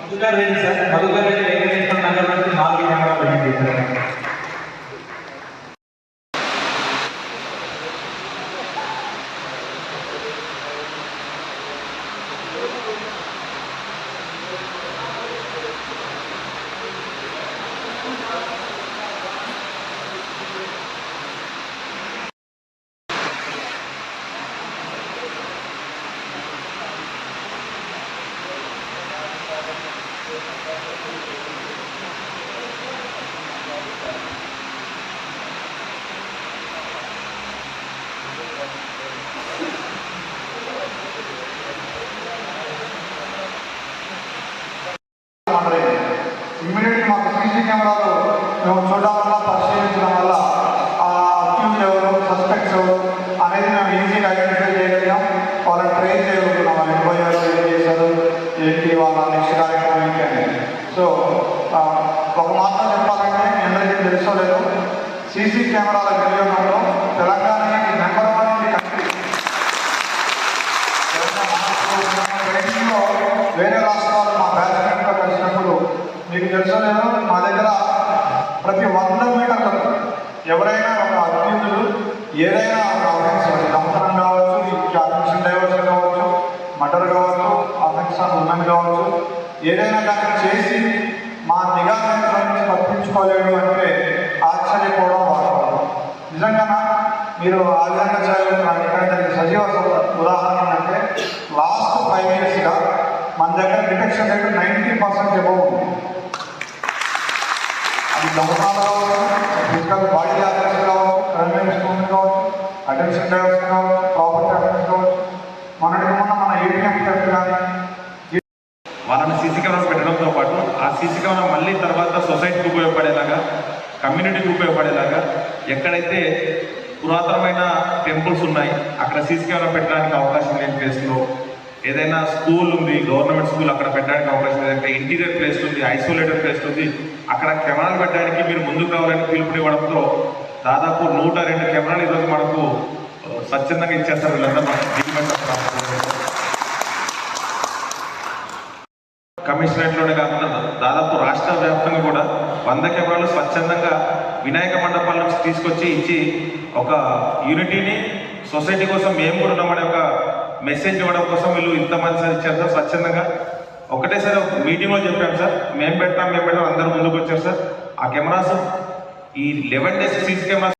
Madhukar Reddy sir Madhukar Reddy Venkateswara Nagar నుంచి నాలుగు కెమెరాలు ఇమ్మీడియట్ మాకు సీసీ కెమెరాలు మేము చూడడం వల్ల పరిశీలించడం వల్ల సీసీ కెమెరాల వినియోగంలో Telangana number one in country. వేరే రాష్ట్రాలు మా బ్యాచ్మెంట్తో కలిసినప్పుడు మీకు తెలుసు మా దగ్గర ప్రతి వంద మీటర్లకు ఎవరైనా ఒక అభ్యర్థులు ఏదైనా ఒక అఫెన్స్ దొంగతనం కావచ్చు అఫెన్షన్ డైవర్షన్ కావచ్చు మర్డర్ కావచ్చు అఫెన్స్ ఆన్ ఉమెన్ కావచ్చు ఏదైనా దాన్ని చేసి మా నిఘా కేంద్రం అంటే మీరు ఆ విధంగా సజీవ ఉదాహరణ అంటే లాస్ట్ ఫైవ్ ఇయర్స్గా మన దగ్గర detection rate ninety percent above ఉంది. అది దొంగతనాలు కావచ్చు ఫిజికల్ బాడీ అఫెన్స్ కావచ్చు క్రైమ్ స్టూడెంట్ కావచ్చు అటెన్షన్ డైవర్స్ కావచ్చు ప్రాపర్టీ అటెన్స్ కావచ్చు. మొన్నటి మొన్న మన ఏటీఎం టెస్ట్ కానీ వాళ్ళని సీసీ కెమెరాస్ పెట్టడంతో పాటు ఆ సీసీ కెమెరా మళ్ళీ తర్వాత సొసైటీకి ఉపయోగపడేలాగా కమ్యూనిటీకి ఉపయోగపడేలాగా ఎక్కడైతే పురాతనమైన టెంపుల్స్ ఉన్నాయి. అక్కడ సీసీ కెమెరా పెట్టడానికి అవకాశం లేని ప్లేస్లో ఏదైనా స్కూల్ ఉంది గవర్నమెంట్ స్కూల్ అక్కడ పెట్టడానికి అవకాశం లేదు. ఇంటీరియర్ ప్లేస్ ఉంది ఐసోలేటెడ్ ప్లేస్ ఉంది. అక్కడ కెమెరాలు పెట్టడానికి మీరు ముందుకు రావాలని పిలుపునివ్వడంతో దాదాపు నూట రెండు కెమెరాలు ఈరోజు మనకు స్వచ్ఛందంగా ఇచ్చేస్తారు వీళ్ళందరూ. కమిషనరేట్లోనే కాకుండా దాదాపు రాష్ట్ర వ్యాప్తంగా కూడా వంద కెమెరాలు స్వచ్ఛందంగా వినాయక మండపాల నుంచి తీసుకొచ్చి ఇచ్చి ఒక యూనిటీని సొసైటీ కోసం మేము కూడా ఉన్నామనే ఒక మెసేజ్ ఇవ్వడం కోసం వీళ్ళు ఇంతమంది సార్ ఇచ్చారు సార్ స్వచ్ఛందంగా. ఒకటేసారి ఒక మీటింగ్లో చెప్పాం సార్ మేము పెడతాం మేము పెడతాం అందరూ ముందుకు వచ్చారు సార్. ఆ కెమెరాస్ ఈ లెవెన్ డేస్ సీసీ కెమెరాస్